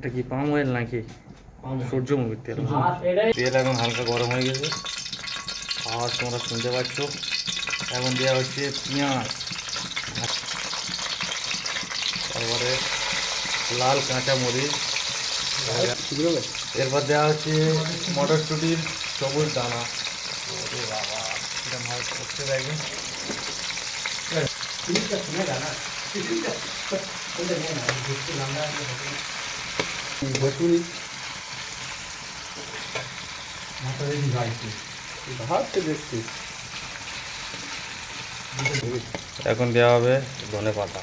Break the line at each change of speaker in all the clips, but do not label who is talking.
এটা কি palm oil নাকি সূর্যমুখীর তেল তেল এখন হালকা গরম হয়ে গেছে আওয়াজ তোমরা শুনতে পাচ্ছ এখন দেওয়া হচ্ছে পেঁয়াজ তারপরে লাল কাঁচা মরিচ এরপর দেওয়া হচ্ছে মটরশুটির সবুজ দানা ওরে বাবা এটা ভালো করতে দেখবে এখন দেওয়া হবে ধনে পাতা।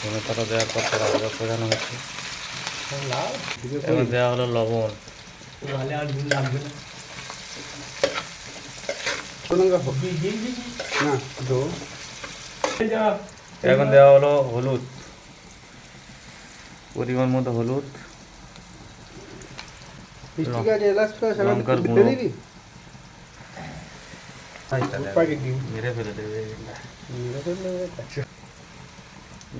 ধনে পাতা দেওয়ার পর তারা আলাদা ফোটানো হচ্ছে। এখন দেওয়া হলো লবণ। এখন দেওয়া হলো হলুদ। পরিমাণ মতো হলুদ লঙ্কার গুঁড়ো। দেবে?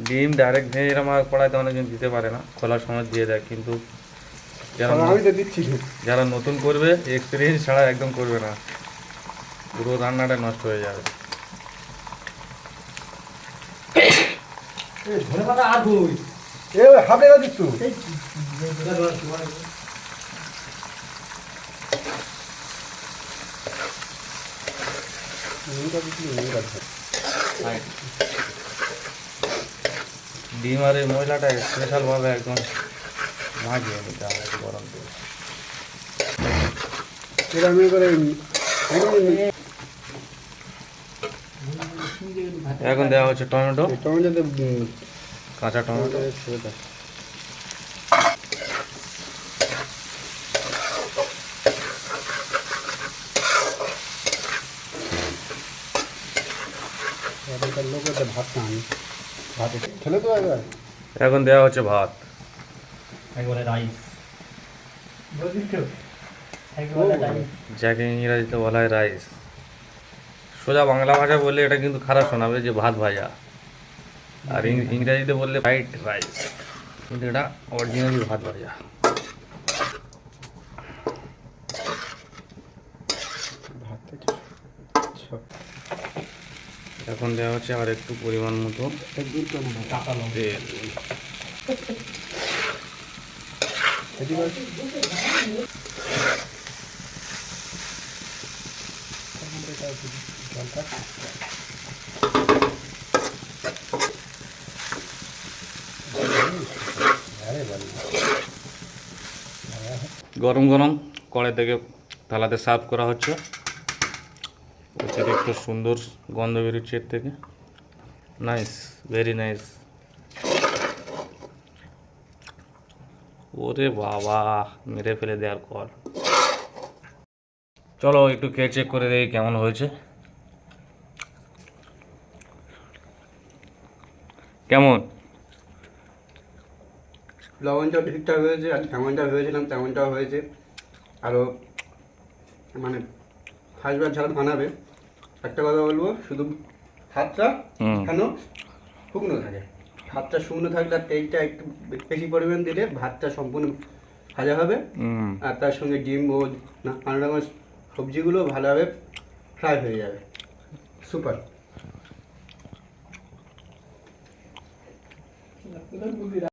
ডিম। ডাইরেক্ট ভেঙে এরকম আর কড়াইতে অনেকজন দিতে পারে না খোলার সময় দিয়ে দেয় কিন্তু যারা যারা নতুন করবে এক্সপিরিয়েন্স ছাড়া একদম করবে না। পুরো রান্নাটা নষ্ট হয়ে যাবে। ডিম আর এই ময়লাটা স্পেশাল ভাবে একদম মাখিয়ে নিতে হবে একটু গরম করে। এখন দেওয়া হচ্ছে টমেটো। কাঁচা টমেটো। এখন। দেওয়া হচ্ছে ভাত।
একবারে রাইস
যাকে ইংরাজিতে বলা হয় রাইস সোজা বাংলা ভাষা বললে এটা কিন্তু খারাপ শোনাবে যে ভাত ভাজা। আর ইংরাজিতে বললে হোয়াইট রাইস। কিন্তু এটা অরিজিনালি ভাত ভাজা। এখন দেওয়া হচ্ছে আর একটু পরিমাণ মতো তেল। গরম গরম কড়াই থেকে থালাতে সার্ভ করা হচ্ছে। থেকে একটু সুন্দর গন্ধ বেরোচ্ছে এর থেকে। নাইস ভেরি নাইস ওরে বাবা, মেরে ফেলে দেওয়ার কর চলো একটু খেয়ে চেক করে দেখি কেমন হয়েছে। কেমন?
লবণটাও ঠিকঠাক হয়েছে আর যেমনটা ভেবেছিলাম তেমনটাও হয়েছে। আরও মানে ফার্স্টবার যারা বানাবে। একটা কথা বলব শুধু ভাতটা
হুম।
কেন শুকনো থাকে। ভাতটা শুকনো থাকলে আর তেলটা একটু বেশি পরিমাণ দিলে ভাতটা সম্পূর্ণ ভাজা হবে। আর তার সঙ্গে ডিম ও নানা রকমের সবজিগুলো ভালোভাবে ফ্রাই হয়ে যাবে। সুপার।